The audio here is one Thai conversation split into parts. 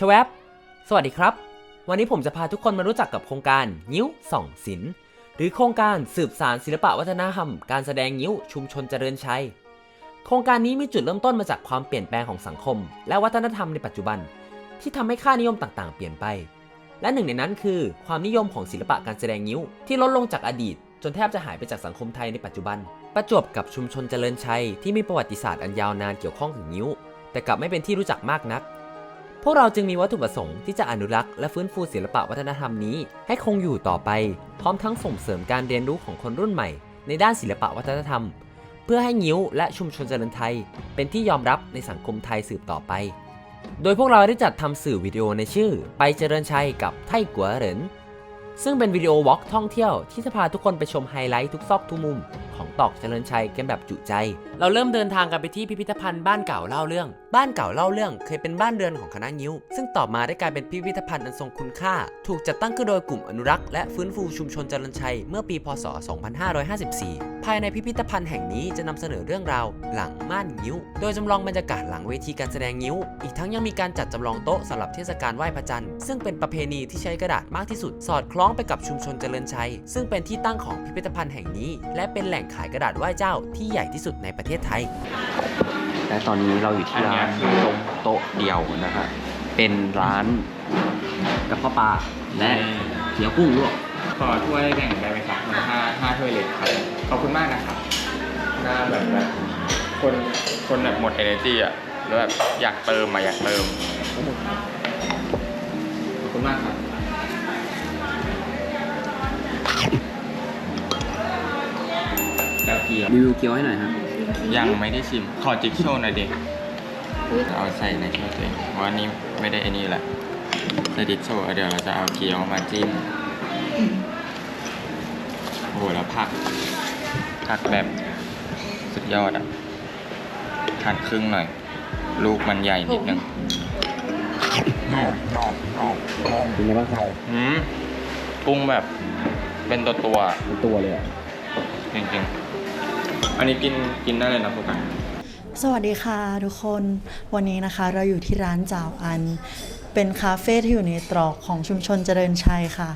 ชวบสวัสดีครับ วันนี้ผมจะพาทุกคนมารู้จักกับโครงการงิ้วส่องศิลป์หรือโครงการสืบสารศิลปะวัฒนธรรม การแสดงงิ้วชุมชนเจริญชัย โครงการนี้มีจุดเริ่มต้นมาจากความเปลี่ยนแปลงของสังคม และวัฒนธรรมในปัจจุบัน ที่ทำให้ค่านิยมต่างๆ เปลี่ยนไป และหนึ่งในนั้นคือ ความนิยมของศิลปะการแสดงงิ้วที่ลดลงจากอดีต จนแทบจะหายไปจากสังคมไทยในปัจจุบัน ประจวบกับชุมชนเจริญชัยที่มีประวัติศาสตร์อันยาวนานเกี่ยวข้องถึงงิ้ว แต่กลับไม่เป็นที่รู้จักมากนัก พวกเราจึงมีวัตถุประสงค์ที่จะอนุรักษ์และฟื้นฟูศิลปะวัฒนธรรมนี้ ให้คงอยู่ต่อไป พร้อมทั้งส่งเสริมการเรียนรู้ของคนรุ่นใหม่ ในด้านศิลปะวัฒนธรรม เพื่อให้งิ้วและชุมชนเจริญไทย เป็นที่ยอมรับในสังคมไทยสืบต่อไป โดยพวกเราได้จัดทำสื่อวิดีโอในชื่อ ไปเจริญชัยกับไทกัวเหรินซึ่งเป็นวิดีโอวอล์กท่องเที่ยวที่จะพาทุกคนไปชมไฮไลท์ทุกซอกทุกมุม ของตอกเจริญชัยกันแบบจุใจ เราเริ่มเดินทางกันไปที่พิพิธภัณฑ์บ้านเก่าเล่าเรื่อง บ้านเก่าเล่าเรื่อง เคยเป็นบ้านเรือนของคณะงิ้ว ซึ่งต่อมาได้กลายเป็นพิพิธภัณฑ์อันทรงคุณค่า ถูกจัดตั้งขึ้นโดยกลุ่มอนุรักษ์และฟื้นฟูชุมชนเจริญชัยเมื่อปีพศ 2554 ภายในพิพิธภัณฑ์แห่งนี้จะนำเสนอเรื่องราวหลังม่านงิ้ว โดยจำลองบรรยากาศหลังเวทีการแสดงงิ้ว อีกทั้งยังมีการจัดจำลองโต๊ะสำหรับเทศกาลไหว้พระจันทร์ ซึ่งเป็นประเพณีที่ใช้กระดาษมากที่สุด สอดคล้องไปกับชุมชนเจริญชัย ซึ่งเป็นที่ตั้งของพิพิธภัณฑ์แห่งนี้ และเป็นแหล่งขายกระดาษไหว้เจ้าที่ใหญ่ที่สุดในประเทศไทย และตอนนี้เราอยู่ที่ร้านโต๊ะโต๊ะเดียวนะฮะเป็นร้านกระเพาะปลาและเขียวกุ้งลวกขอถ้วยแบ่งได้ไหมครับห้าห้าถ้วยเล็กครับ ขอบคุณมากนะครับหน้าแบบแบบคนคนแบบหมด energy อะแล้วแบบอยากเติมมาอยากเติมขอบคุณมากครับ เทียมรีวิวเกี๊ยวให้หน่อยฮะยังไม่ได้ชิม ขอจิ๊กโชว์หน่อยดิเอาใส่ในถ้วยตัวเองเพราะว่านี่ไม่ได้ไอ้นี่แหละใส่จิ๊กโชว์เดี๋ยวเราจะเอาเกี๊ยวมาจิ้มโอ้โหแล้วผักผักแบบสุดยอดอะหั่นครึ่งหน่อย ลูกมันใหญ่นิดนึงเป็นไงบ้างครับหืมปรุงแบบเป็นตัวตัวเป็นตัวเลยอะๆจริงๆ อันนี้กินกินได้เลยนะพวกกันสวัสดีค่ะทุกคนวันนี้นะคะเราอยู่ที่ร้านจ่าวอัน เป็นคาเฟ่ที่อยู่ในตรอกของชุมชนเจริญชัยค่ะ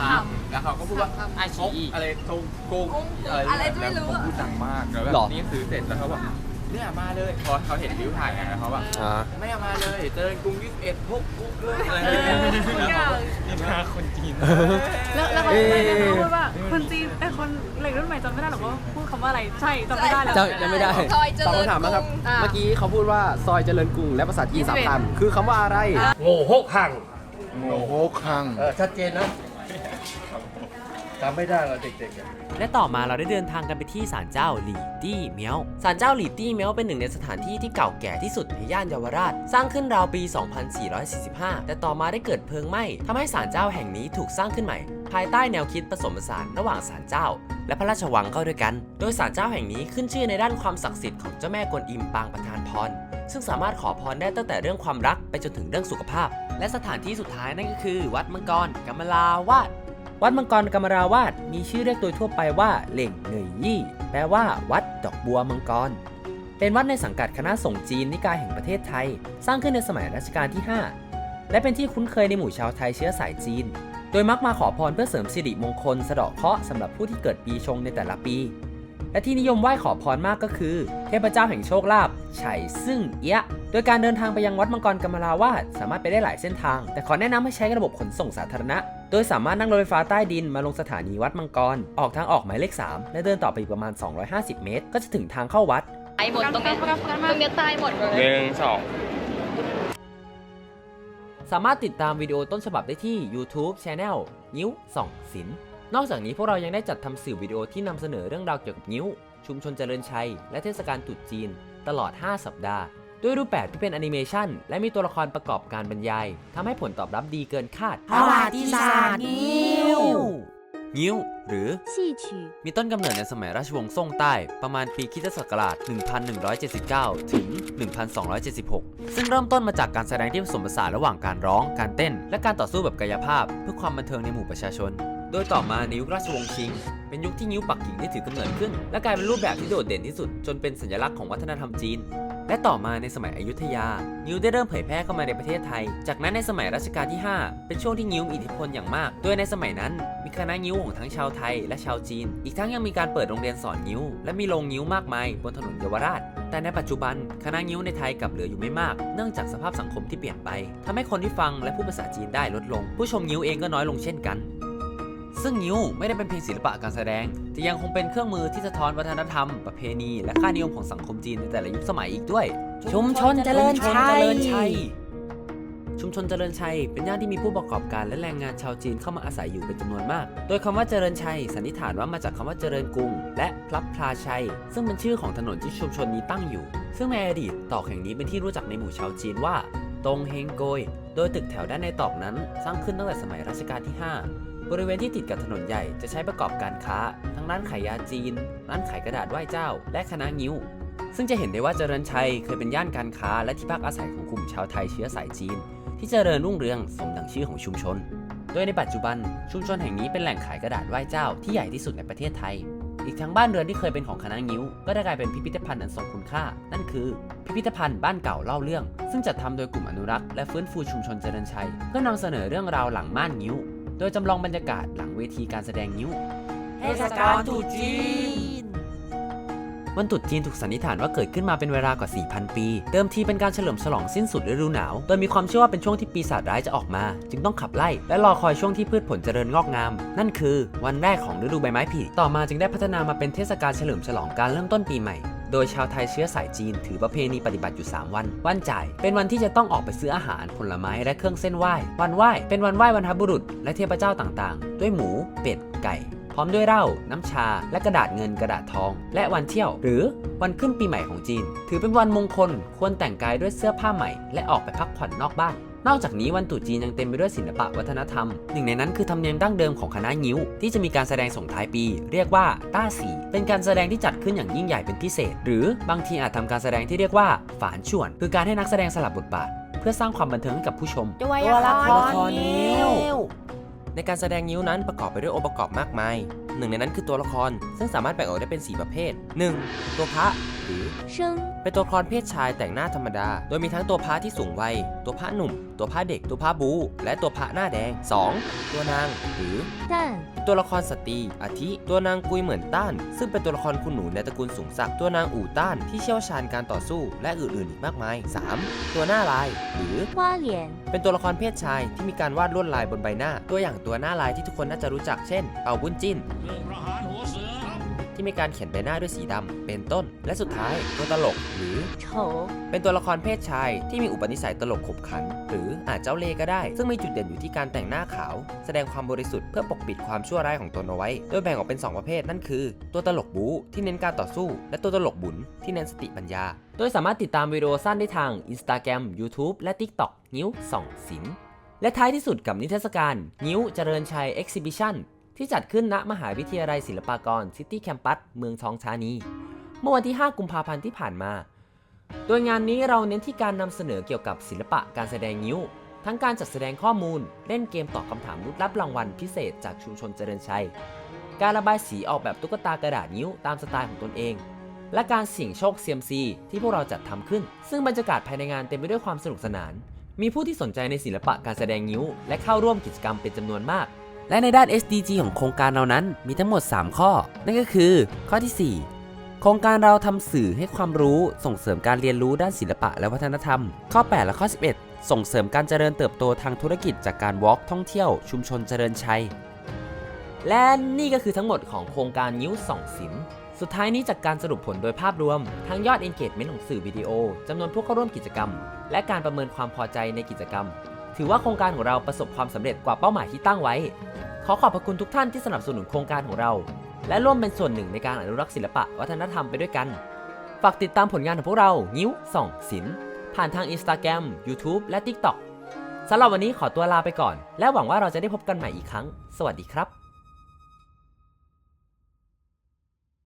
สามคแล้วเขาก็พูดว่าไอชีอะไรตรงกงอะไรก็ไม่รู้อะเขาพูดดังมากแล้วแบบนี่ซื้อเสร็จแล้วเขาบอกเนี่ยมาเลยพอเขาเห็นวิวถ่ายไงแล้วเขาแบบไม่เอามาเลยเจริญกรุงยี่สิบเอ็ดพวกพวกเลยอะไรอย่างเงี้ยแล้วเขานี่มาคนจีนแล้วแล้วเขาเขาพูดว่าคนจีนไอ้คนเหล็กรุ่นใหม่จำไม่ได้หรอกว่าพูดคำว่าอะไรใช่จำไม่ได้แล้วจำจำไม่ได้ซอยเจตอบริญคำถามนะครับอะเมื่อกี้เขาพูดว่าซอยเจริญกรุงและภาษาจีนสามคำคือคำว่าอะไรโง่หกหังโอ้โหคังเออชัดเจนนะ จำไม่ได้เราเด็กๆอะและต่อมาเราได้เดินทางกันไปที่ศาลเจ้าหลีตี้เมียวศาลเจ้าหลีตี้เมียวเป็นหนึ่งในสถานที่ที่เก่าแก่ที่สุดในย่านเยาวราช สร้างขึ้นราวปี 2445 แต่ต่อมาได้เกิดเพลิงไหม้ทำให้ศาลเจ้าแห่งนี้ถูกสร้างขึ้นใหม่ ภายใต้แนวคิดผสมผสานระหว่างศาลเจ้า และพระราชวังเข้าด้วยกัน โดยศาลเจ้าแห่งนี้ขึ้นชื่อในด้านความศักดิ์สิทธิ์ของเจ้าแม่กวนอิมปางประทานพร ซึ่งสามารถขอพรได้ตั้งแต่เรื่องความรักไปจนถึงเรื่องสุขภาพ และสถานที่สุดท้ายนั่นก็คือ วัดมังกรกำมลาวาด วัดมังกรกรมราวาสมีชื่อเรียกโดยทั่วไปว่าเหล่งเหนยยี่ แปลว่า วัดดอกบัวมังกร เป็นวัดในสังกัดคณะสงฆ์จีนนิกายแห่งประเทศไทย สร้างขึ้นในสมัยรัชกาลที่ 5 และเป็นที่คุ้นเคยในหมู่ชาวไทยเชื้อสายจีน โดยมักมาขอพรเพื่อเสริมสิริมงคลสะเดาะเคราะห์สำหรับผู้ที่เกิดปีชงในแต่ละปี และที่นิยมไหว้ขอพรมากก็คือ เทพเจ้าแห่งโชคลาภไฉซึ่งเอียะโดยการเดินทางไปยังวัดมังกรกรรมราวาสสามารถไปได้หลายเส้นทาง แต่ขอแนะนำให้ใช้ระบบขนส่งสาธารณะ โดยสามารถนั่งรถไฟฟ้าใต้ดินมาลงสถานีวัดมังกร ออกทางออกหมายเลข 3 และเดินต่อไปอีกประมาณ 250 เมตร ก็จะถึงทางเข้าวัดตายหมดตรงนี้ตรงนี้ตายหมดเลยหนึ่งสองสามารถติดตามวิดีโอต้นฉบับได้ที่ YouTube Channel นิ้วส่องศิลป์ นอกจากนี้พวกเรายังได้จัดทำสื่อวิดีโอที่นำเสนอเรื่องราวเกี่ยวกับนิ้ว ชุมชนเจริญชัย และเทศกาลตรุษจีน ตลอด 5 สัปดาห์ ด้วยรูปแบบที่เป็นแอนิเมชันและมีตัวละครประกอบการบรรยายทำให้ผลตอบรับดีเกินคาดประวัติศาสตร์นิ้วงิ้ว หรือ戏曲、มีต้นกำเนิดในสมัยราชวงศ์ซ่งใต้ ประมาณปีคริสตศักราช 1179 ถึง 1276 ซึ่งเริ่มต้นมาจากการแสดงที่ผสมผสานระหว่างการร้อง การเต้น และการต่อสู้แบบกายภาพ เพื่อความบันเทิงในหมู่ประชาชน โดยต่อมาในยุคราชวงศ์ชิง เป็นยุคที่งิ้วปักกิ่งได้ถือกำเนิดขึ้น และกลายเป็นรูปแบบที่โดดเด่นที่สุด จนเป็นสัญลักษณ์ของวัฒนธรรมจีน และต่อมาในสมัยอยุธยางิ้วได้เริ่มเผยแพร่เข้ามาในประเทศไทย จากนั้นในสมัยรัชกาลที่ 5 เป็นช่วงที่งิ้วมีอิทธิพลอย่างมาก โดยในสมัยนั้น มีคณะงิ้วของทั้งชาวไทยและชาวจีน อีกทั้งยังมีการเปิดโรงเรียนสอนงิ้ว และมีโรงงิ้วมากมายบนถนนเยาวราช แต่ในปัจจุบันคณะงิ้วในไทยกลับเหลืออยู่ไม่มาก เนื่องจากสภาพสังคมที่เปลี่ยนไปทำให้คนที่ฟังและพูดภาษาจีนได้ลดลง ผู้ชมงิ้วเองก็น้อยลงเช่นกัน ซึ่งงิ้วไม่ได้เป็นเพียงศิลปะการแสดง แต่ยังคงเป็นเครื่องมือที่สะท้อนวัฒนธรรม ประเพณี และค่านิยมของสังคมจีนในแต่ละยุคสมัยอีกด้วย ชุมชนเจริญชัยชุมชนเจริญชัยเป็นย่านที่มีผู้ประกอบการและแรงงานชาวจีนเข้ามาอาศัยอยู่เป็นจำนวนมาก โดยคำว่าเจริญชัยสันนิษฐานว่ามาจากคำว่าเจริญกรุง และพลับพลาชัย ซึ่งเป็นชื่อของถนนที่ชุมชนนี้ตั้งอยู่ ซึ่งในอดีตตอกแห่งนี้เป็นที่รู้จักในหมู่ชาวจีนว่าตงเฮงโกย โดยตึกแถวด้านในตอกนั้น สร้างขึ้นตั้งแต่สมัยรัชกาลที่ 5 บริเวณที่ติดกับถนนใหญ่จะใช้ประกอบการค้า ทั้งร้านขายยาจีน ร้านขายกระดาษไหว้เจ้า และคณะงิ้ว ซึ่งจะเห็นได้ว่าเจริญชัยเคยเป็นย่านการค้าและที่พักอาศัยของกลุ่มชาวไทยเชื้อสายจีน ที่เจริญรุ่งเรืองสมดังชื่อของชุมชน โดยในปัจจุบันชุมชนแห่งนี้เป็นแหล่งขายกระดาษไหว้เจ้าที่ใหญ่ที่สุดในประเทศไทย อีกทั้งบ้านเรือนที่เคยเป็นของคณะงิ้ว ก็ได้กลายเป็นพิพิธภัณฑ์อันทรงคุณค่า นั่นคือ พิพิธภัณฑ์บ้านเก่าเล่าเรื่อง ซึ่งจัดทำโดยกลุ่มอนุรักษ์และฟื้นฟูชุมชนเจริญชัย เพื่อนำเสนอเรื่องราวหลังม่านงิ้ว โดยจำลองบรรยากาศหลังเวทีการแสดงงิ้ว เทศกาลตรุษจีน วันตรุษจีนถูกสันนิษฐานว่าเกิดขึ้นมาเป็นเวลากว่า 4,000 ปี เดิมทีเป็นการเฉลิมฉลองสิ้นสุดฤดูหนาว โดยมีความเชื่อว่าเป็นช่วงที่ปีศาจร้ายจะออกมา จึงต้องขับไล่ และรอคอยช่วงที่พืชผลเจริญงอกงาม นั่นคือ วันแรกของฤดูใบไม้ผลิต่อมาจึงได้พัฒนามาเป็นเทศกาลเฉลิมฉลองการเริ่มต้นปีใหม่ โดยชาวไทยเชื้อสายจีน ถือประเพณีปฏิบัติอยู่ 3 วัน วันจ่าย เป็นวันที่จะต้องออกไปซื้ออาหาร ผลไม้และเครื่องเส้นไหว้ วันไหว้ เป็นวันไหว้บรรพบุรุษ และเทพเจ้าต่างๆ ด้วยหมู เป็ด ไก่ พร้อมด้วยเหล้า น้ำชา และกระดาษเงินกระดาษทอง และวันเที่ยว หรือวันขึ้นปีใหม่ของจีน ถือเป็นวันมงคล ควรแต่งกายด้วยเสื้อผ้าใหม่ และออกไปพักผ่อนนอกบ้าน นอกจากนี้วันตรุษจีนยังเต็มไปด้วยศิลปะวัฒนธรรม หนึ่งในนั้นคือธรรมเนียมดั้งเดิมของคณะงิ้ว ที่จะมีการแสดงส่งท้ายปี เรียกว่าต้าสี เป็นการแสดงที่จัดขึ้นอย่างยิ่งใหญ่เป็นพิเศษ หรือบางทีอาจทำการแสดงที่เรียกว่าฝานฉวน คือการให้นักแสดงสลับบทบาท เพื่อสร้างความบันเทิงให้กับผู้ชมด้วยตัวละครนิ้นิ้ววในการแสดงนิ้วนั้นประกอบไปด้วยองค์ประกอบมากมายหนึ่งในนั้นคือตัวละคร ซึ่งสามารถแบ่งออกได้เป็น 4 ประเภท 1. ตัวพระือ เชิง เป็นตัวละครเพศชายแต่งหน้าธรรมดา โดยมีทั้งตัวพระที่สูงวัย ตัวพระหนุ่ม ตัวพระเด็ก ตัวพระบู และตัวพระหน้าแดง 2. ตัวนางหรือ ต้านตัวละครสตรีอาทิ ตัวนางกุยเหมือนต้าน ซึ่งเป็นตัวละครคุณหนูในตระกูลสูงศักดิ์ตัวนางอู่ต้านที่เชี่ยวชาญการต่อสู้และอื่นๆอีกมากมาย 3. ตัวหน้าลาย หรือ ว้าเหรียญเป็นตัวละครเพศชายที่มีการวาดลวดลายบนใบหน้า ตัวอย่างตัวหน้าลายที่ทุกคนน่าจะรู้จักเช่น เป่าบุญจินเรื่องประหารหัวสื ที่มีการเขียนใบหน้าด้วยสีดำเป็นต้น และสุดท้ายตัวตลกหรือ丑เป็นตัวละครเพศชายที่มีอุปนิสัยตลกขบขัน หรืออาจเจ้าเล่ห์ก็ได้ ซึ่งมีจุดเด่นอยู่ที่การแต่งหน้าขาว แสดงความบริสุทธิ์เพื่อปกปิดความชั่วร้ายของตนเอาไว้ โดยแบ่งออกเป็น 2 ประเภทนั่นคือ ตัวตลกบู๊ที่เน้นการต่อสู้ และตัวตลกบุญที่เน้นสติปัญญา โดยสามารถติดตามวิดีโอสั้นได้ทาง Instagram YouTube และ TikTok นิ้วส่องศิลป์และท้ายที่สุดกับนิทรรศการ นิ้วเจริญชัย Exhibition ที่จัดขึ้นณมหาวิทยาลัยศิลปากร City Campus เมืองทองธานี เมื่อวันที่ 5 กุมภาพันธ์ที่ผ่านมา โดยงานนี้เราเน้นที่การนำเสนอเกี่ยวกับศิลปะการแสดงนิ้ว ทั้งการจัดแสดงข้อมูล เล่นเกมตอบคำถามรุดรับรางวัลพิเศษจากชุมชนเจริญชัย การระบายสีออกแบบตุ๊กตากระดาษนิ้วตามสไตล์ของตนเองและการเสี่ยงโชคเซียมซีที่พวกเราจัดทำขึ้น ซึ่งบรรยากาศภายในงานเต็มไปด้วยความสนุกสนาน มีผู้ที่สนใจในศิลปะการแสดงนิ้ว และเข้าร่วมกิจกรรมเป็นจำนวนมาก และในด้าน SDG ของโครงการเรานั้นมีทั้งหมด 3 ข้อ นั่นก็คือ ข้อที่ 4 โครงการเราทำสื่อให้ความรู้ส่งเสริมการเรียนรู้ด้านศิลปะและวัฒนธรรม ข้อ 8 และข้อ 11 ส่งเสริมการเจริญเติบโตทางธุรกิจจากการวอล์กท่องเที่ยวชุมชนเจริญชัย และนี่ก็คือทั้งหมดของโครงการนิ้วสองศิลป์สุดท้ายนี้จากการสรุปผลโดยภาพรวม ทั้งยอด engagement ของสื่อวิดีโอจำนวนผู้เข้าร่วมกิจกรรม และการประเมินความพอใจในกิจกรรม ถือว่าโครงการของเราประสบความสำเร็จกว่าเป้าหมายที่ตั้งไว้ ขอขอบพระคุณทุกท่านที่สนับสนุนโครงการของเรา และร่วมเป็นส่วนหนึ่งในการอนุรักษ์ศิลปะวัฒนธรรมไปด้วยกัน ฝากติดตามผลงานของพวกเรานิ้วส่องศิลป์ผ่านทาง Instagram YouTube และ TikTok สำหรับวันนี้ขอตัวลาไปก่อน และหวังว่าเราจะได้พบกันใหม่อีกครั้ง สวัสดีครับ